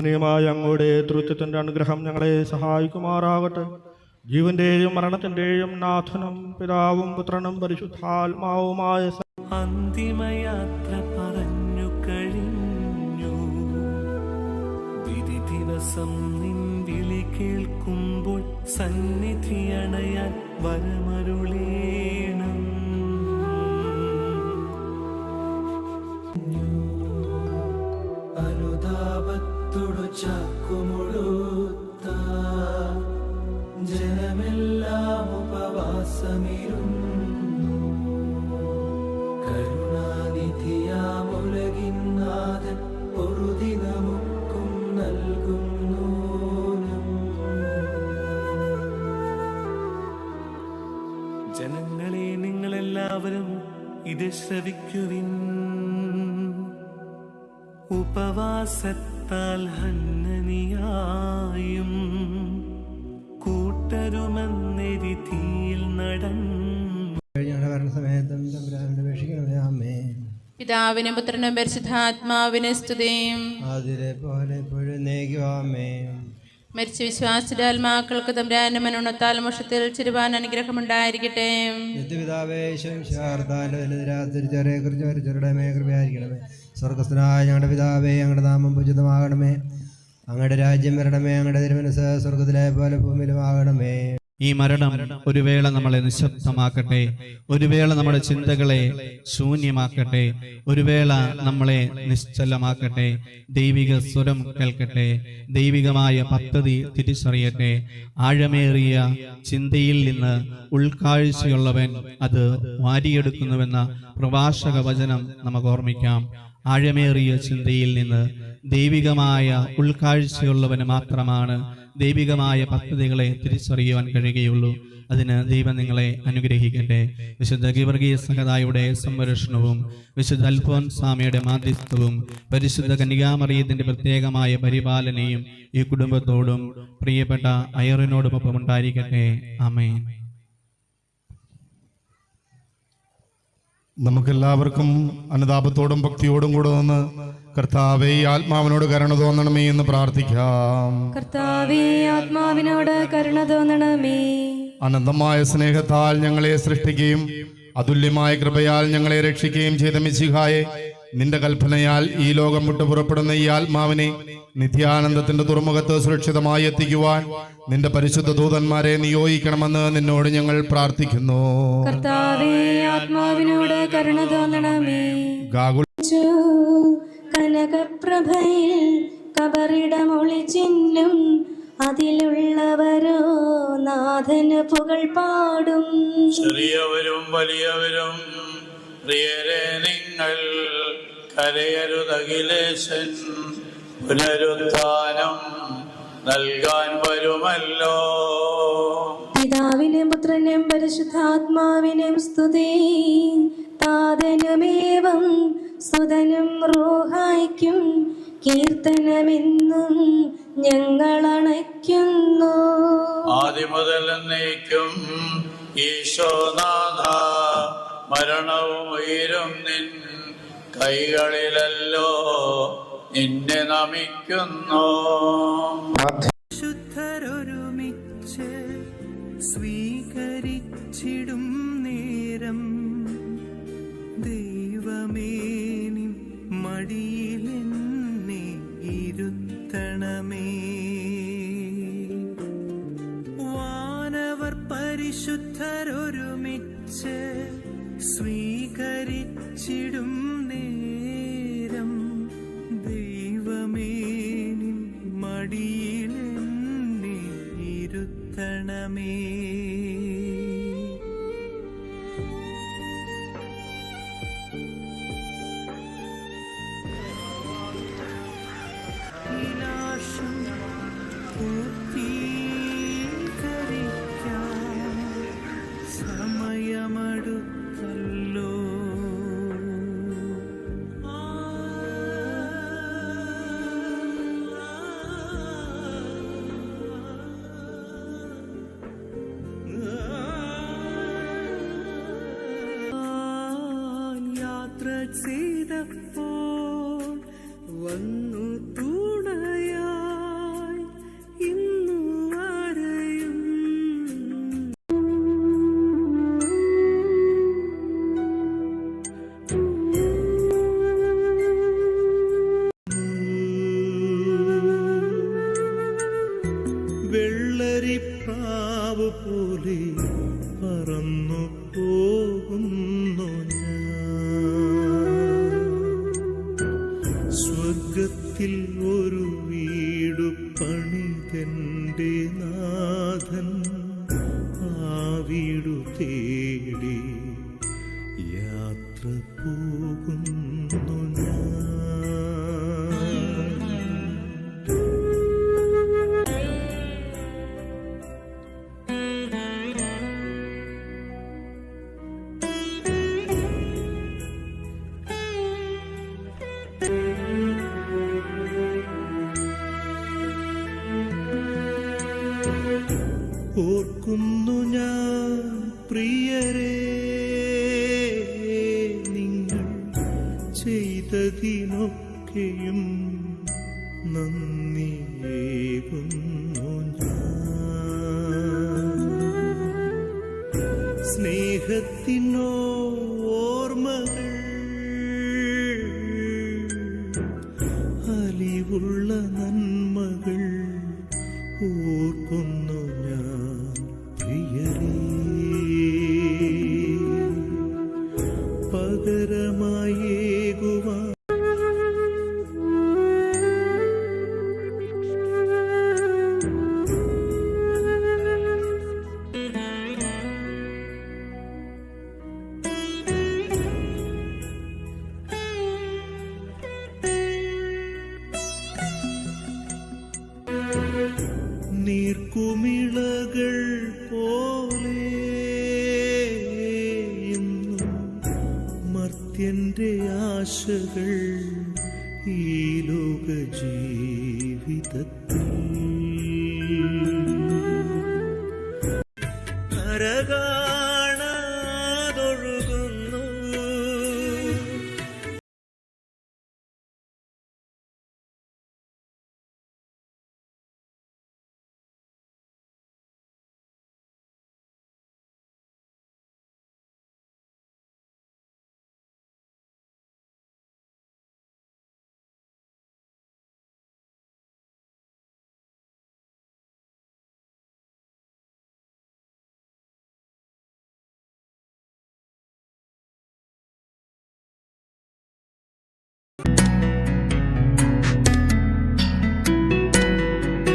മായ അങ്ങയുടെ തൃത്വത്തിന്റെ അനുഗ്രഹം ഞങ്ങളെ സഹായിക്കുമാറാകട്ടെ. ജീവന്റെയും മരണത്തിന്റെയും നാഥനും പിതാവും പുത്രനും പരിശുദ്ധാത്മാവുമായ അന്തിമയാത്ര പറഞ്ഞു കഴിഞ്ഞു. വിധി ദിവസം നിൻ വിളി കേൾക്കുമ്പോൾ സന്നിധി അണയാൻ വരമരുളേണം. ചാക്കുമുഴുത്ത ജനമെല്ലാം ഉപവാസമിരുന്നു. ജനങ്ങളെ നിങ്ങളെല്ലാവരും ഇത് ശ്രവിക്കുവിൻ. ഉപവാസത്താൽ ഹന്നനിയായും കൂട്ടരുമെന്നെരിതിയിൽ നടന്നു. ആമേ പിതാവിനും പുത്രനും പരിശുദ്ധാത്മാവിന് സ്തുതിയും. അതിലെ പോലെ മരിച്ച വിശ്വാസിയുടെ ആത്മാക്കൾക്ക് തമ്പുരാന്റെ മനുണത്താൽ മോഷത്തിൽ ചിരുവാൻ കുറിച്ച് വരച്ചവരുടെ കൃപയായിരിക്കണമേ. സ്വർഗസ്ഥനായ ഞങ്ങളുടെ പിതാവേ ഞങ്ങളുടെ നാമം പൂജിതമാകണമേ. അങ്ങയുടെ രാജ്യം വരണമേ അങ്ങയുടെ തിരുമനസ് സ്വർഗത്തിലെ പോലെ ഭൂമിയിലുമാകണമേ. ഈ മരണം ഒരു വേള നമ്മളെ നിശബ്ദമാക്കട്ടെ ഒരു വേള നമ്മുടെ ചിന്തകളെ ശൂന്യമാക്കട്ടെ ഒരു വേള നമ്മളെ നിശ്ചലമാക്കട്ടെ ദൈവിക സ്വരം കേൾക്കട്ടെ ദൈവികമായ പദ്ധതി തിരിച്ചറിയട്ടെ. ആഴമേറിയ ചിന്തയിൽ നിന്ന് ഉൾക്കാഴ്ചയുള്ളവൻ അത് വാരിയെടുക്കുന്നുവെന്ന പ്രഭാഷക വചനം നമുക്ക് ഓർമ്മിക്കാം. ആഴമേറിയ ചിന്തയിൽ നിന്ന് ദൈവികമായ ഉൾക്കാഴ്ചയുള്ളവന് മാത്രമാണ് ദൈവികമായ പദ്ധതികളെ തിരിച്ചറിയുവാൻ കഴിയുകയുള്ളൂ. അതിന് ദൈവം നിങ്ങളെ അനുഗ്രഹിക്കട്ടെ. വിശുദ്ധ ഗിവർഗീയ സഹതായുടെ സംരക്ഷണവും വിശുദ്ധ അൽഫോൻ സ്വാമിയുടെ മാധ്യസ്ഥവും പരിശുദ്ധ കന്യാമറിയത്തിന്റെ പ്രത്യേകമായ പരിപാലനയും ഈ കുടുംബത്തോടും പ്രിയപ്പെട്ട അയറിനോടുമൊപ്പം ഉണ്ടായിരിക്കട്ടെ. ആമേൻ. നമുക്കെല്ലാവർക്കും അനുതാപത്തോടും ഭക്തിയോടും കൂടെ നിന്ന് കർത്താവെ ആത്മാവിനോട് കരുണ തോന്നണമേ എന്ന് പ്രാർത്ഥിക്കാം. കർത്താവെ ആത്മാവിനോട് കരുണ തോന്നണമേ. അനന്തമായ സ്നേഹത്താൽ ഞങ്ങളെ സൃഷ്ടിക്കുകയും അതുല്യമായ കൃപയാൽ ഞങ്ങളെ രക്ഷിക്കുകയും ചെയ്ത മിശിഹായെ നിന്റെ കൽപ്പനയാൽ ഈ ലോകം വിട്ടു പുറപ്പെടുന്ന ഈ ആത്മാവിനെ നിത്യാനന്ദത്തിന്റെ തുറമുഖത്ത് സുരക്ഷിതമായി എത്തിക്കുവാൻ നിന്റെ പരിശുദ്ധ ദൂതന്മാരെ നിയോഗിക്കണമെന്ന് നിന്നോട് ഞങ്ങൾ പ്രാർത്ഥിക്കുന്നു. കർത്താവേ ആത്മാവിനോട് കരുണ തോന്നണമേ. കനകപ്രഭയിൽ അതിലുള്ളവരോ നാഥന് പുകൾ പാടും. ചെറിയവരും വലിയവരും പ്രിയരെ നിങ്ങൾ കരയരുതകിലേശൻ പുനരുത്ഥാനം നൽകാൻ വരുമല്ലോ. പിതാവിനെ പുത്രനെയും പരിശുദ്ധാത്മാവിനെയും സ്തുതി. താതനുമേവം സുതനും റോഹായിക്കും കീർത്തനമെന്നും ഞങ്ങൾ അണയ്ക്കുന്നു ആദ്യം മുതൽ എന്നേക്കും ഈശോനാഥ മരണവും ഉയരും നിൻ കൈകളിലല്ലോ നിന്നെ നമിക്കുന്നു. ശുദ്ധരൊരുമിച്ച് സ്വീകരിച്ചിടും നേരം. ദൈവമേനി മടിയിലെന്നെ ഇരുത്തണമേ. വാനവർ പരിശുദ്ധരൊരുമിച്ച് സ്വീകരിച്ചിടും നേരം. ദൈവമേനി മടിയിലെന്നെ ഇരുത്തണമേ. പ്രാവ് പോലെ പറന്നു പോകുന്നു. ഓർക്കുന്നു ഞാൻ പ്രിയരെ നിങ്ങൾ ചെയ്തതിനൊക്കെയും നന്ദിയേകുന്നു ഞാൻ. സ്നേഹത്തിനോ നീർക്കുമിളകൾ പോലെ മർത്യന്റെ ആശകൾ ഈ ലോക ജീവിതത്തിൽ നരകാ